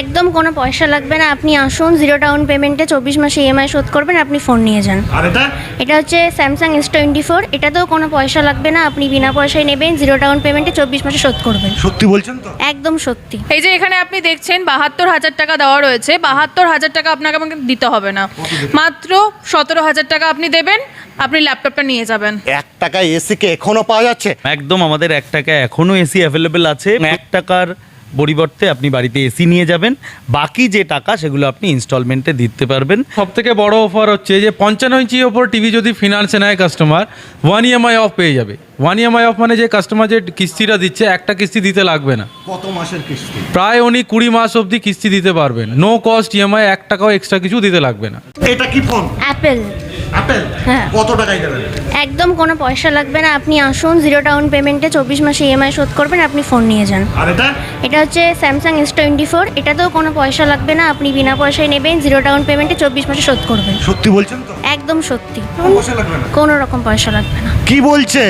একদম কোনো পয়সা লাগবে না। আপনি আসুন জিরো ডাউন পেমেন্টে চব্বিশ মাসে ইএমআই শোধ করবেন আপনি ফোন নিয়ে যান। আর এটা? এটা হচ্ছে স্যামসাং এস টোয়েন্টি ফোর এটাতেও কোনো পয়সা লাগবে না আপনি বিনা পয়সায় নেবেন জিরো ডাউন পেমেন্টে চব্বিশ মাসে শোধ করবেন। সত্যি বলছেন তো? একদম সত্যি। এই যে এখানে আপনি দেখছেন বাহাত্তর হাজার টাকা দেওয়া রয়েছে বাহাত্তর হাজার টাকা আপনাকে আমাকে দিতে হবে না। মাত্র সতেরো হাজার টাকা আপনি দেবেন আপনি ল্যাপটপটা নিয়ে যাবেন। এক টাকায় এসি কে এখনও পাওয়া যাচ্ছে? একদম আমাদের এক টাকা এখনও এসি অ্যাভেলেবেল আছে। এক টাকার পরিবর্তে আপনি বাড়িতে এসি নিয়ে যাবেন। বাকি যে টাকা সেগুলো আপনি ইনস্টলমেন্টে দিতে পারবেন। সব থেকে বড় অফার হচ্ছে যে পঞ্চান্ন ইঞ্চি ওপর টিভি যদি ফিনান্সে নেয় কাস্টমার ওয়ান ইএমআই অফ পেয়ে যাবে। ওয়ান ইএমআই অফ মানে যে কাস্টমার যে কিস্তিটা দিচ্ছে একটা কিস্তি দিতে লাগবে না। কত মাসের কিস্তি? প্রায় উনি কুড়ি মাস অবধি কিস্তি দিতে পারবেন। নো কস্ট ইএমআই এক টাকাও এক্সট্রা কিছু দিতে লাগবে না। এটা কি ফোন অ্যাপেল অ্যাপেল হ্যাঁ। কত টাকায় দেবেন? একদম কোনো পয়সা লাগবে না। আপনি আসুন জিরো ডাউন পেমেন্টে চব্বিশ মাসে ইএমআই শোধ করবেন আপনি ফোন নিয়ে যান। আর এটা? এটা হচ্ছে স্যামসাং এস টোয়েন্টি ফোর এটাতেও কোনো পয়সা লাগবে না। আপনি বিনা পয়সায় নেবেন জিরো ডাউন পেমেন্টে চব্বিশ মাসে শোধ করবেন। সত্যি বলছেন তো? একদম সত্যি। পয়সা লাগবে না? কোনো রকম পয়সা লাগবে না। কি বলছে?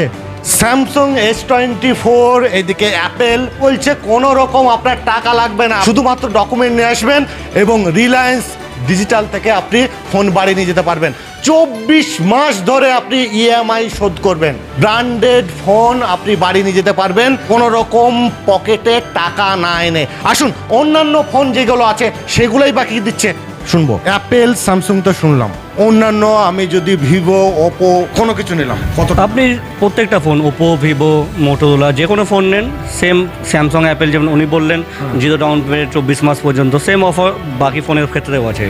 স্যামসাং এস টোয়েন্টি ফোর এদিকে অ্যাপেল বলছে কোনো রকম আপনার টাকা লাগবে না। শুধুমাত্র ডকুমেন্ট নিয়ে আসবেন এবং রিলায়েন্স ডিজিটাল থেকে আপনি ফোন বাড়ি নিয়ে যেতে পারবেন। চব্বিশ মাস ধরে আপনি ইএমআই শোধ করবেন। ব্র্যান্ডেড ফোন আপনি বাড়ি নিয়ে যেতে পারবেন, কোনো রকম পকেটে টাকা না এনে। আসুন, অন্যান্য ফোন যেগুলো আছে, সেগুলোই বাকি দিচ্ছে। শুনব। অ্যাপেল, স্যামসুং তো শুনলাম। অন্যান্য আমি যদি ভিভো ওপো কোনো কিছু নিলাম কত আপনি প্রত্যেকটা ফোন ওপো ভিভো মোটোরোলা যে কোনো ফোন নেন সেম স্যামসাং অ্যাপেল যেমন উনি বললেন জিরো ডাউন পেমেন্ট চব্বিশ মাস পর্যন্ত সেম অফার বাকি ফোনের ক্ষেত্রেও আছে।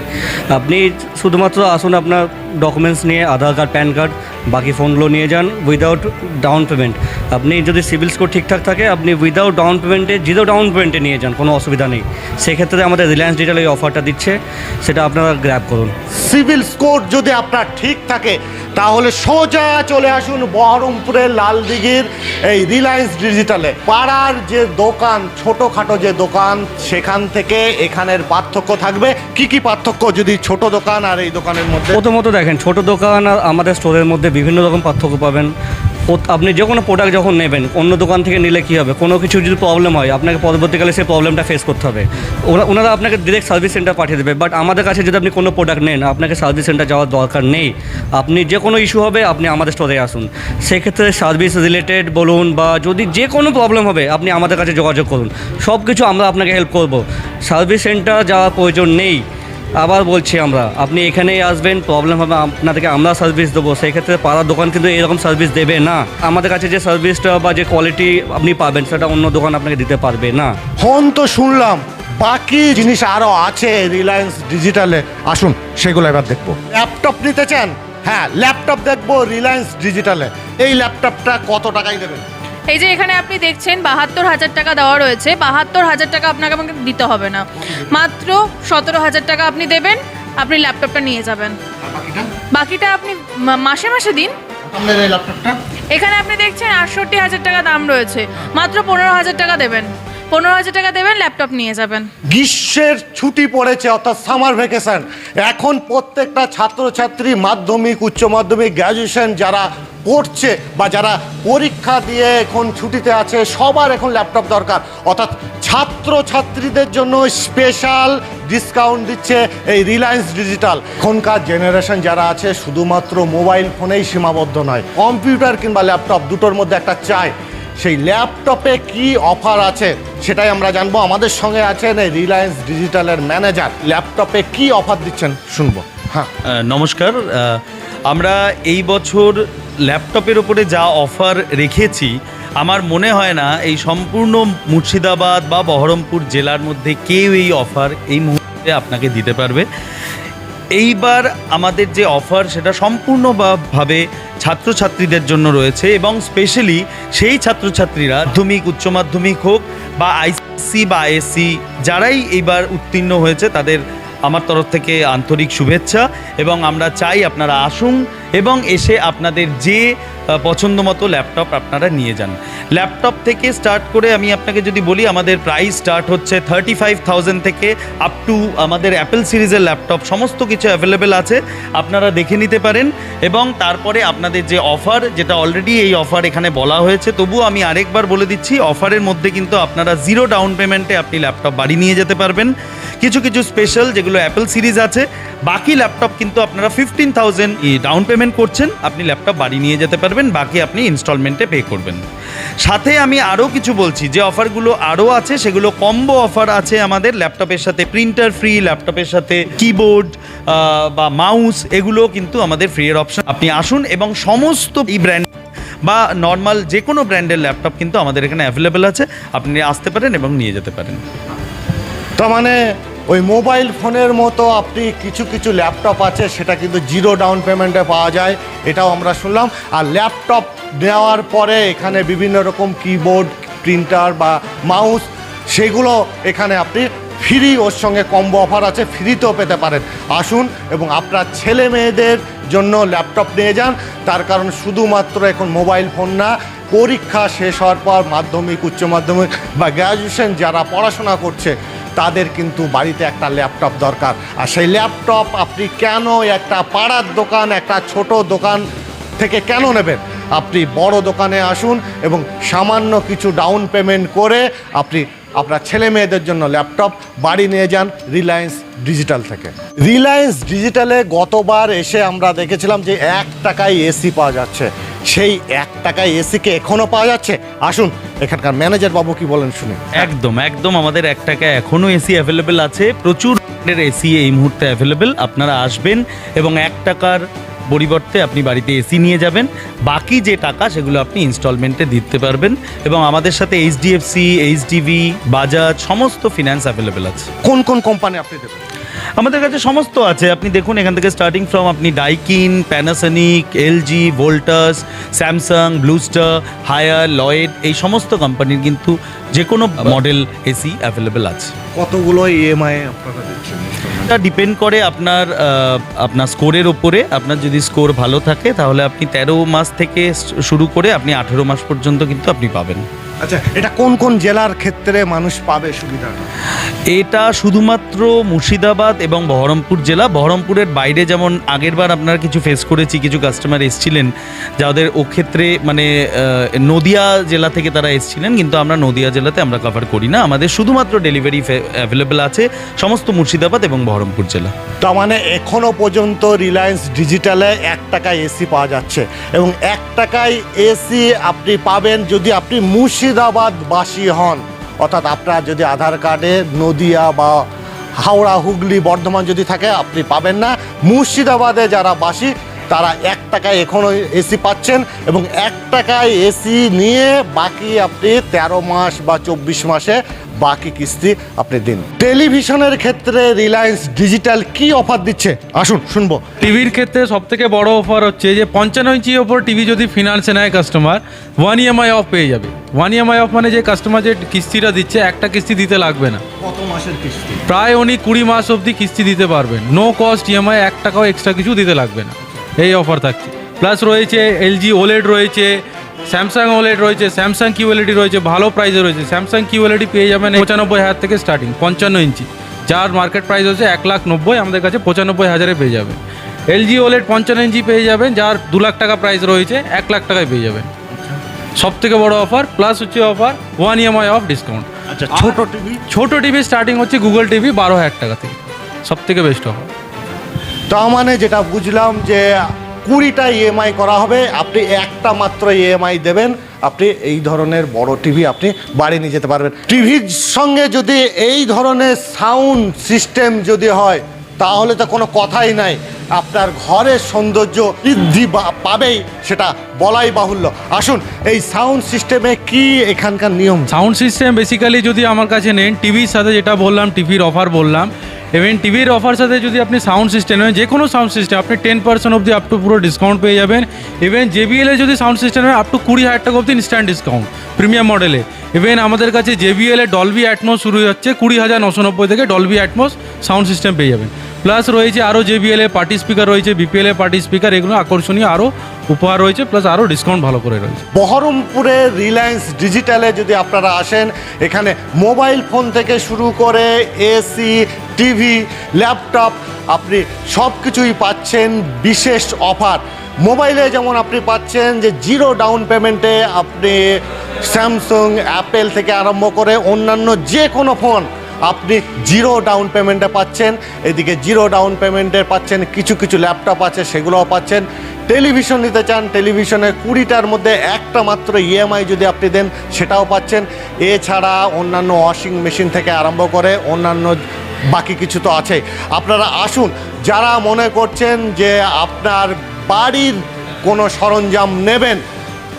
আপনি শুধুমাত্র আসুন আপনার ডকুমেন্টস নিয়ে আধার কার্ড প্যান কার্ড বাকি ফোনগুলো নিয়ে যান উইদাউট ডাউন পেমেন্ট আপনি যদি সিভিল স্কোর ঠিকঠাক থাকে আপনি উইদাউট ডাউন পেমেন্টে জিরো ডাউন পেমেন্টে নিয়ে যান কোনো অসুবিধা নেই। সেক্ষেত্রে আমাদের রিলায়েন্স ডিটেল এই অফারটা দিচ্ছে সেটা আপনারা গ্র্যাব করুন। সিভিল স্কোর যদি আপনার ঠিক থাকে, তাহলে সোজা চলে আসুন বহরমপুরের লালদিঘির এই রিলায়েন্স ডিজিটালে। পাড়ার যে দোকান, ছোটোখাটো যে দোকান, সেখান থেকে এখানের পার্থক্য থাকবে। কি কি পার্থক্য যদি ছোট দোকান আর এই দোকানের মধ্যে? প্রথমত দেখেন, ছোট দোকান আর আমাদের স্টোরের মধ্যে বিভিন্ন রকম পার্থক্য পাবেন। আপনি যে কোনো প্রোডাক্ট যখন নেবেন, অন্য দোকান থেকে নিলে কী হবে? কোনো কিছু যদি প্রবলেম হয়, আপনাকে পরবর্তীকালে সেই প্রবলেমটা ফেস করতে হবে। ওরা, ওনারা আপনাকে ডিরেক্ট সার্ভিস সেন্টার পাঠিয়ে দেবে বাট আমাদের কাছে যদি আপনি কোনো প্রোডাক্ট নেন, আপনাকে সার্ভিস সেন্টার যাওয়ার দরকার নেই। আপনি যে কোনো ইস্যু হবে, আপনি আমাদের স্টোরে আসুন। সেক্ষেত্রে সার্ভিস রিলেটেড বলুন বা যদি যে কোনো প্রবলেম হবে, আপনি আমাদের কাছে যোগাযোগ করুন। সব কিছু আমরা আপনাকে হেল্প করব। সার্ভিস সেন্টার যাওয়ার প্রয়োজন নেই। আবার বলছি আমরা, আপনি এখানেই আসবেন প্রবলেম হবে, আপনাদেরকে আমরা সার্ভিস দেবো। সেই ক্ষেত্রে পাড়ার দোকান কিন্তু এরকম সার্ভিস দেবে না। আমাদের কাছে যে সার্ভিসটা বা যে কোয়ালিটি আপনি পাবেন, সেটা অন্য দোকান আপনাকে দিতে পারবে না। ফোন তো শুনলাম, বাকি জিনিস আরও আছে রিলায়েন্স ডিজিটালে আসুন, সেগুলো এবার দেখব। ল্যাপটপ নিতে চান? হ্যাঁ ল্যাপটপ দেখব রিলায়েন্স ডিজিটালে এই ল্যাপটপটা কত টাকায় দেবেন? এই যে এখানে আপনি দেখছেন বাহাত্তর হাজার টাকা দেওয়া রয়েছে। বাহাত্তর হাজার টাকা আপনাকে আমাকে দিতে হবে না। মাত্র সতেরো হাজার টাকা আপনি দেবেন আপনি ল্যাপটপটা নিয়ে যাবেন। বাকিটা? আপনি মাসে মাসে দিন। ল্যাপটপটা? এখানে আপনি দেখছেন আটষট্টি হাজার টাকা দাম রয়েছে। মাত্র পনেরো হাজার টাকা দেবেন। পনেরো হাজার টাকা দেবেন ল্যাপটপ নিয়ে যাবেন। গ্রীষ্মের ছুটি পড়েছে, অর্থাৎ সামার ভ্যাকেশন এখন প্রত্যেকটা ছাত্রছাত্রী মাধ্যমিক, উচ্চ মাধ্যমিক গ্র্যাজুয়েশন যারা পড়ছে বা যারা পরীক্ষা দিয়ে এখন ছুটিতে আছে, সবার এখন ল্যাপটপ দরকার। অর্থাৎ ছাত্রছাত্রীদের জন্য স্পেশাল ডিসকাউন্ট দিচ্ছে এই রিলায়েন্স ডিজিটাল এখনকার জেনারেশন যারা আছে, শুধুমাত্র মোবাইল ফোনেই সীমাবদ্ধ নয় কম্পিউটার কিংবা ল্যাপটপ দুটোর মধ্যে একটা চাই। সেই ল্যাপটপে কি অফার আছে সেটাই আমরা জানব। আমাদের সঙ্গে আছেন এই রিলায়েন্স ডিজিটালের ম্যানেজার। ল্যাপটপে কি অফার দিচ্ছেন শুনব। হ্যাঁ। নমস্কার। আমরা এই বছর ল্যাপটপের ওপরে যা অফার রেখেছি, আমার মনে হয় না এই সম্পূর্ণ মুর্শিদাবাদ বা বহরমপুর জেলার মধ্যে কেউ এই অফার এই মুহূর্তে আপনাকে দিতে পারবে। এইবার আমাদের যে অফার, সেটা সম্পূর্ণভাবে ছাত্রছাত্রীদের জন্য রয়েছে এবং স্পেশালি সেই ছাত্রছাত্রীরা মাধ্যমিক, উচ্চ মাধ্যমিক হোক বা আইসি বা আইএসসি যারাই এইবার উত্তীর্ণ হয়েছে তাদের আমার তরফ থেকে আন্তরিক শুভেচ্ছা এবং আমরা চাই আপনারা আসুন এবং এসে আপনাদের যে পছন্দ মতো ল্যাপটপ আপনারা নিয়ে যান। ল্যাপটপ থেকে স্টার্ট করে আমি আপনাকে যদি বলি, আমাদের প্রাইস স্টার্ট হচ্ছে থার্টি ফাইভ থাউজেন্ড থেকে আপ টু আমাদের অ্যাপেল সিরিজের ল্যাপটপ, সমস্ত কিছু অ্যাভেলেবেল আছে, আপনারা দেখে নিতে পারেন। এবং তারপরে আপনাদের যে অফার যেটা অলরেডি এই অফার এখানে বলা হয়েছে, তবুও আমি আরেকবার বলে দিচ্ছি অফারের মধ্যে কিন্তু আপনারা জিরো ডাউন পেমেন্টে আপনি ল্যাপটপ বাড়ি নিয়ে যেতে পারবেন। কিছু কিছু স্পেশাল যেগুলো অ্যাপেল সিরিজ আছে, বাকি ল্যাপটপ কিন্তু আপনারা ফিফটিন থাউজেন্ড ডাউন পেমেন্ট করছেন, আপনি ল্যাপটপ বাড়ি নিয়ে যেতে পারবেন, বাকি আপনি ইনস্টলমেন্টে পে করবেন। সাথে আমি আরও কিছু বলছি, যে অফারগুলো আরও আছে, সেগুলো কম্বো অফার আছে আমাদের, ল্যাপটপের সাথে প্রিন্টার ফ্রি, ল্যাপটপের সাথে কিবোর্ড বা মাউস এগুলো কিন্তু আমাদের ফ্রি এর অপশন আপনি আসুন এবং সমস্ত এই ব্র্যান্ড বা নর্মাল যে কোনো ব্র্যান্ডের ল্যাপটপ কিন্তু আমাদের এখানে অ্যাভেলেবেল আছে, আপনি আসতে পারেন এবং নিয়ে যেতে পারেন। তার মানে ওই মোবাইল ফোনের মতো আপনি কিছু কিছু ল্যাপটপ আছে, সেটা কিন্তু জিরো ডাউন পেমেন্টে পাওয়া যায়, এটাও আমরা শুনলাম। আর ল্যাপটপ নেওয়ার পরে এখানে বিভিন্ন রকম কিবোর্ড, প্রিন্টার বা মাউস, সেগুলো এখানে আপনি ফ্রি, ওর সঙ্গে কম্বো অফার আছে, ফ্রিতেও পেতে পারেন। আসুন এবং আপনার ছেলে মেয়েদের জন্য ল্যাপটপ নিয়ে যান। তার কারণ শুধুমাত্র এখন মোবাইল ফোন না, পরীক্ষা শেষ হওয়ার পর মাধ্যমিক, উচ্চ মাধ্যমিক বা গ্র্যাজুয়েশন যারা পড়াশোনা করছে তাদের কিন্তু বাড়িতে একটা ল্যাপটপ দরকার। আর সেই ল্যাপটপ আপনি কেন একটা পাড়ার দোকান, একটা ছোট দোকান থেকে কেন নেবেন? আপনি বড় দোকানে আসুন এবং সামান্য কিছু ডাউন পেমেন্ট করে আপনি আপনার ছেলে মেয়েদের জন্য ল্যাপটপ বাড়ি নিয়ে যান রিলায়েন্স ডিজিটাল থেকে। রিলায়েন্স ডিজিটালে গতবার এসে আমরা দেখেছিলাম যে এক টাকায় এসি পাওয়া যাচ্ছে। সেই এক টাকায় এসিকে এখনও পাওয়া যাচ্ছে? আসুন এখানকার ম্যানেজার বাবু কি বলেন শুনে। একদম একদম আমাদের এক টাকায় এখনও এসি অ্যাভেলেবেল আছে। প্রচুর এসি এই মুহূর্তে অ্যাভেলেবেল আপনারা আসবেন এবং এক টাকার পরিবর্তে আপনি বাড়িতে এসি নিয়ে যাবেন। বাকি যে টাকা সেগুলো আপনি ইনস্টলমেন্টে দিতে পারবেন এবং আমাদের সাথে এইচডিএফসি এইচডিবি বাজাজ সমস্ত ফিনান্স অ্যাভেলেবেল আছে। কোন কোন কোম্পানি আপনি দেবেন? আমাদের কাছে সমস্ত আছে। আপনি দেখুন এখান থেকে স্টার্টিং ফ্রম আপনি Daikin Panasonic LG Voltas Samsung Blue Star Haier Lloyd এই সমস্ত কোম্পানির কিন্তু যে কোনো মডেল এসি অ্যাভেলেবেল আছে। কতগুলো ইএমআই আপনারা দিচ্ছেন এটা ডিপেন্ড করে আপনার আপনার স্কোরের ওপরে আপনার যদি স্কোর ভালো থাকে তাহলে আপনি তেরো মাস থেকে শুরু করে আপনি আঠেরো মাস পর্যন্ত কিন্তু আপনি পাবেন। আচ্ছা এটা কোন কোন জেলার ক্ষেত্রে মানুষ পাবে সুবিধাটা এটা শুধুমাত্র মুর্শিদাবাদ এবং বহরমপুর জেলা। বহরমপুরের বাইরে যেমন আগেরবার আপনারা কিছু ফেস করেছি কিছু কাস্টমার এসছিলেন যাদের ও ক্ষেত্রে মানে নদিয়া জেলা থেকে তারা এসছিলেন কিন্তু আমরা নদিয়া জেলাতে আমরা কভার করি না। আমাদের শুধুমাত্র ডেলিভারি অ্যাভেলেবেল আছে সমস্ত মুর্শিদাবাদ এবং বহরমপুর জেলা। তার মানে এখনও পর্যন্ত রিলায়েন্স ডিজিটালে এক টাকায় এসি পাওয়া যাচ্ছে। এবং এক টাকায় এসি আপনি পাবেন যদি আপনি মুর্শিদাবাদবাসী হন। অর্থাৎ আপনার যদি আধার কার্ডে নদিয়া বা হাওড়া, হুগলি, বর্ধমান যদি থাকে, আপনি পাবেন না। মুর্শিদাবাদে যারা বাসী তারা এক টাকায় এখনও এসি পাচ্ছেন এবং এক টাকায় এসি নিয়ে বাকি আপনি তেরো মাস বা চব্বিশ মাসে বাকি কিস্তি আপনি দিন। টেলিভিশনের ক্ষেত্রে রিলায়েন্স ডিজিটাল কি অফার দিচ্ছে? আসুন শুনব। টিভির ক্ষেত্রে সব থেকে বড় অফার হচ্ছে যে পঞ্চান্ন ইঞ্চির ওপর টিভি যদি ফিনান্সে নেয় কাস্টমার ওয়ান ইএমআই অফ পেয়ে যাবে। ওয়ান ইএমআই অফ মানে যে কাস্টমার যে কিস্তিটা দিচ্ছে একটা কিস্তি দিতে লাগবে না। কত মাসের কিস্তি? প্রায় উনি কুড়ি মাস অবধি কিস্তি দিতে পারবেন। নো কস্ট ইএমআই এক টাকাও এক্সট্রা কিছু দিতে লাগবে না। এই অফার থাকছে। প্লাস রয়েছে এলজি ওলেড রয়েছে স্যামসাং ওলেড রয়েছে স্যামসাং কি কিউএলইডি রয়েছে ভালো প্রাইসে রয়েছে। স্যামসাং কি কিউএলইডি পেয়ে যাবেন পঁচানব্বই হাজার থেকে স্টার্টিং পঞ্চান্ন ইঞ্চি। যার মার্কেট প্রাইস হচ্ছে এক লাখ নব্বই আমাদের কাছে পঁচানব্বই হাজারে পেয়ে যাবেন। এলজি ওলেড পঞ্চান্ন ইঞ্চি পেয়ে যাবেন যার দু লাখ টাকা প্রাইস রয়েছে এক লাখ টাকায় পেয়ে যাবেন। সব থেকে বড় অফার প্লাস হচ্ছে offer one EMI off discount আচ্ছা ছোট টিভি? ছোট টিভি স্টার্টিং হচ্ছে গুগল টিভি বারো হাজার টাকা থেকে। সব থেকে বেস্ট অফার তার মানে যেটা বুঝলাম যে কুড়িটা ইএমআই করা হবে, আপনি একটা মাত্র ইএমআই দেবেন, আপনি এই ধরনের বড় টিভি আপনি বাড়ি নিয়ে যেতে পারবেন। টিভির সঙ্গে যদি এই ধরনের সাউন্ড সিস্টেম যদি হয়, তাহলে তো কোনো কথাই নাই। আপনার ঘরের সৌন্দর্য বৃদ্ধি পাবেই, সেটা বলাই বাহুল্য। আসুন, এই সাউন্ড সিস্টেমে কি এখানকার নিয়ম? সাউন্ড সিস্টেম বেসিক্যালি যদি আমার কাছে নেন টিভির সাথে যেটা বললাম টিভির অফার বললাম ইভেন টিভির অফার সাথে যদি আপনি সাউন্ড সিস্টেম হয় যে কোনো সাউন্ড সিস্টেম আপনি টেন পার্সেন্ট অবধি আপ টু পুরো ডিসকাউন্ট পেয়ে যাবেন। ইভেন জেবিএলে যদি সাউন্ড সিস্টেম হয় আপ টু কুড়ি হাজার টাকা অবধি ইনস্ট্যান্ট ডিসকাউন্ট প্রিমিয়াম মডেলে ইভেন আমাদের কাছে জেবিএলে ডলবি অ্যাটমোস শুরু হচ্ছে কুড়ি হাজার নশো নব্বই থেকে ডলবি অ্যাটমোস সাউন্ড সিস্টেম পেয়ে যাবেন। প্লাস রয়েছে আরও জেবিএল এর পার্টি স্পিকার রয়েছে, বিপিএল এর পার্টি স্পিকার, এগুলো আকর্ষণীয় আরও উপহার রয়েছে, প্লাস আরও ডিসকাউন্ট ভালো করে রয়েছে। বহরমপুরে রিলায়েন্স ডিজিটালে যদি আপনারা আসেন, এখানে মোবাইল ফোন থেকে শুরু করে এসি টিভি ল্যাপটপ আপনি সব কিছুই পাচ্ছেন, বিশেষ অফার মোবাইলে যেমন আপনি পাচ্ছেন যে জিরো ডাউন পেমেন্টে আপনি স্যামসাং অ্যাপেল থেকে আরম্ভ করে অন্যান্য যে কোনো ফোন আপনি জিরো ডাউন পেমেন্টে পাচ্ছেন, এদিকে জিরো ডাউন পেমেন্টে পাচ্ছেন, কিছু কিছু ল্যাপটপ আছে, সেগুলোও পাচ্ছেন। টেলিভিশন নিতে চান, টেলিভিশনে কুড়িটার মধ্যে একটা মাত্র ইএমআই যদি আপনি দেন, সেটাও পাচ্ছেন। এছাড়া অন্যান্য ওয়াশিং মেশিন থেকে আরম্ভ করে অন্যান্য বাকি কিছু তো আছে আপনারা আসুন, যারা মনে করছেন যে আপনার বাড়ির কোনো সরঞ্জাম নেবেন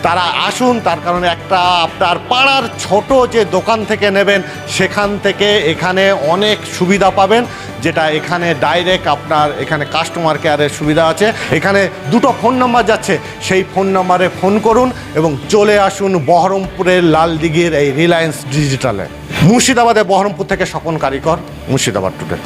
তারা আসুন, তার কারণে একটা আপনার পাড়ার ছোট যে দোকান থেকে নেবেন, সেখান থেকে এখানে অনেক সুবিধা পাবেন, যেটা এখানে ডাইরেক্ট আপনার এখানে কাস্টমার কেয়ারের সুবিধা আছে। এখানে দুটো ফোন নাম্বার যাচ্ছে, সেই ফোন নাম্বারে ফোন করুন এবং চলে আসুন বহরমপুরের লালদিঘির এই রিলায়েন্স ডিজিটালে মুর্শিদাবাদে বহরমপুর থেকে স্বপন কারিকর মুর্শিদাবাদ টুডে